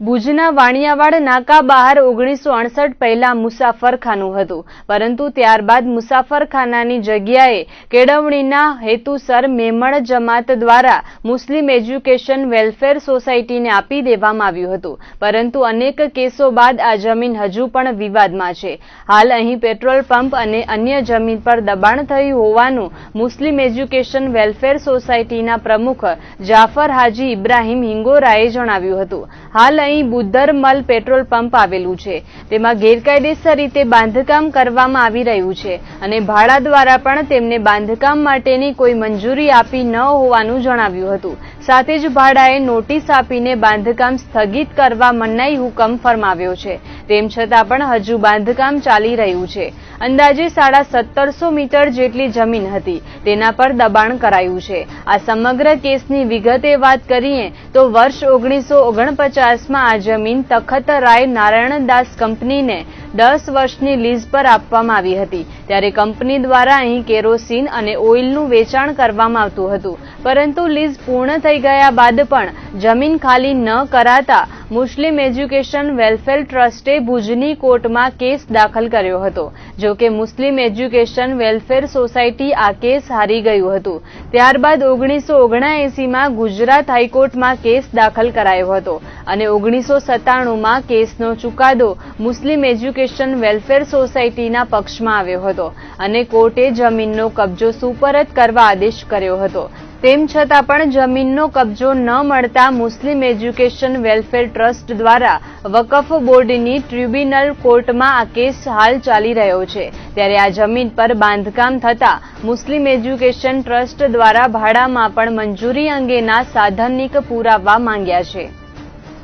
ભુજના વાણિયાવાડ નાકા બહાર ઓગણીસો અડસઠ પહેલા મુસાફરખાનું હતું. પરંતુ ત્યારબાદ મુસાફરખાનાની જગ્યાએ કેળવણીના હેતુસર મેમણ જમાત દ્વારા મુસ્લિમ એજ્યુકેશન વેલફેર સોસાયટીને આપી દેવામાં આવ્યું હતું. પરંતુ અનેક કેસો બાદ આ જમીન હજુ પણ વિવાદમાં છે. હાલ અહીં પેટ્રોલ પંપ અને અન્ય જમીન પર દબાણ થયું હોવાનું મુસ્લિમ એજ્યુકેશન વેલફેર સોસાયટીના પ્રમુખ જાફર હાજી ઇબ્રાહીમ હિંગોરાએ જણાવ્યું હતું. હાલ અહીં બુદ્ધરમલ પેટ્રોલ પંપ આવેલું છે. તેમાં ગેરકાયદેસર રીતે બાંધકામ કરવામાં આવી રહ્યું છે અને ભાડા દ્વારા પણ તેમને બાંધકામ માટેની કોઈ મંજૂરી આપી ન હોવાનું જણાવ્યું હતું. સાથે જ ભાડાએ નોટિસ આપીને બાંધકામ સ્થગિત કરવા મનાઈ હુકમ ફરમાવ્યો છે. તેમ છતાં પણ હજુ બાંધકામ ચાલી રહ્યું છે. અંદાજે સાડા સત્તરસો મીટર જેટલી જમીન હતી. તેના પર દબાણ કરાયું છે. આ સમગ્ર કેસની વિગતે વાત કરીએ તો વર્ષ ઓગણીસો ઓગણપચાસમાં આ જમીન તખત રાય નારાયણદાસ કંપનીને દસ વર્ષની લીઝ પર આપવામાં આવી હતી. ત્યારે કંપની દ્વારા અહીં કેરોસીન અને ઓઇલનું વેચાણ કરવામાં આવતું હતું. પરંતુ લીઝ પૂર્ણ થઈ ગયા બાદ પણ જમીન ખાલી ન કરાતા મુસ્લિમ એજ્યુકેશન વેલફેર ટ્રસ્ટે ભુજની કોર્ટમાં કેસ દાખલ કર્યો હતો. જો કે મુસ્લિમ એજ્યુકેશન વેલફેર સોસાયટી આ કેસ હારી ગયું હતું. ત્યારબાદ ઓગણીસો ઓગણાએંસીમાં ગુજરાત હાઈકોર્ટમાં કેસ દાખલ કરાયો હતો અને ઓગણીસો સત્તાણુંમાં કેસનો ચુકાદો મુસ્લિમ એજ્યુકેશન વેલફેર સોસાયટીના પક્ષમાં આવ્યો હતો અને કોર્ટે જમીનનો કબજો સુપરત કરવા આદેશ કર્યો હતો. તેમ છતાં પણ જમીનનો કબજો ન મળતા મુસ્લિમ એજ્યુકેશન વેલફેર ટ્રસ્ટ દ્વારા વકફ બોર્ડની ટ્રિબ્યુનલ કોર્ટમાં આ કેસ હાલ ચાલી રહ્યો છે. ત્યારે આ જમીન પર બાંધકામ થતા મુસ્લિમ એજ્યુકેશન ટ્રસ્ટ દ્વારા ભાડામાં પણ મંજૂરી અંગેના સાધનિક પુરાવા માંગ્યા છે.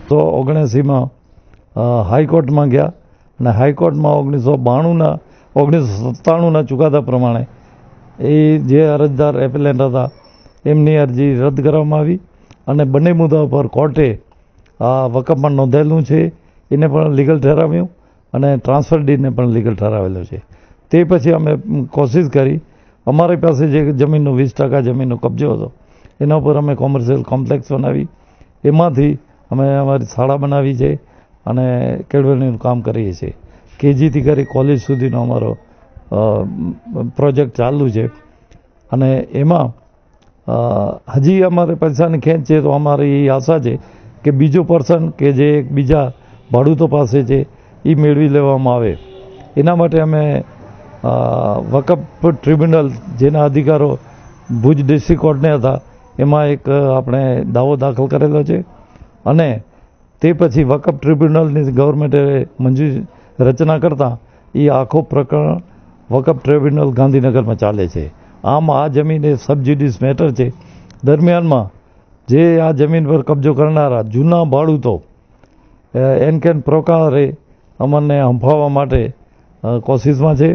તો ઓગણસીમાં હાઈકોર્ટમાં ગયા અને હાઈકોર્ટમાં ઓગણીસો બાણુંના, ઓગણીસો સત્તાણુંના ચુકાદા પ્રમાણે એ જે અરજદાર એપેલેન્ટ હતા એમની અરજી રદ કરવામાં આવી અને બંને મુદ્દા પર કોર્ટે આ વકફમાં નોંધેલું છે. એને પણ લીગલ ઠરાવ્યું અને ટ્રાન્સફર ડીને પણ લીગલ ઠરાવેલો છે. તે પછી અમે કોશિશ કરી. અમારી પાસે જે જમીનનો વીસ ટકા જમીનનો કબજો હતો, એના ઉપર અમે કોમર્શિયલ કોમ્પ્લેક્સ બનાવી. એમાંથી અમે અમારી શાળા બનાવી છે અને કેળવણીનું કામ કરીએ છીએ. કેજીથી કરી કોલેજ સુધીનો અમારો પ્રોજેક્ટ ચાલુ છે. અને એમાં હજી અમારે પૈસાની ખેંચ છે તો અમારી એ આશા છે કે બીજો પર્સન કે જે એક બીજા ભાડૂતો પાસે છે, એ મેળવી લેવામાં આવે. એના માટે અમે વકફ ટ્રિબ્યુનલ જેના અધિકારો ભુજ ડિસ્ટ્રિક્ટ કોર્ટને હતા, એમાં એક આપણે દાવો દાખલ કરેલો છે. અને તે પછી વકફ ટ્રિબ્યુનલની ગવર્મેન્ટે મંજૂરી રચના કરતાં એ આખો પ્રકરણ વકફ ટ્રિબ્યુનલ ગાંધીનગરમાં ચાલે છે. આમ આ જમીન એ સબજ્યુડિસ મેટર છે. દરમિયાનમાં જે આ જમીન પર કબજો કરનારા જૂના ભાડૂતો એન કેન પ્રકારે અમને હંફાવવા માટે કોશિશમાં છે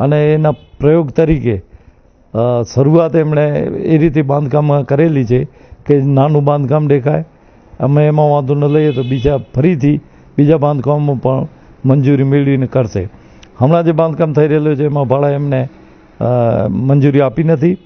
અને એના પ્રયોગ તરીકે શરૂઆત એમણે એ રીતે બાંધકામ કરેલી છે કે નાનું બાંધકામ દેખાય. અમે એમાં વાંધો ન લઈએ તો બીજા ફરીથી બીજા બાંધકામમાં પણ મંજૂરી મેળવીને કરશે. હમણાં જે બાંધકામ થઈ રહેલું છે એમાં ભાડા એમને મંજૂરી આપી નથી.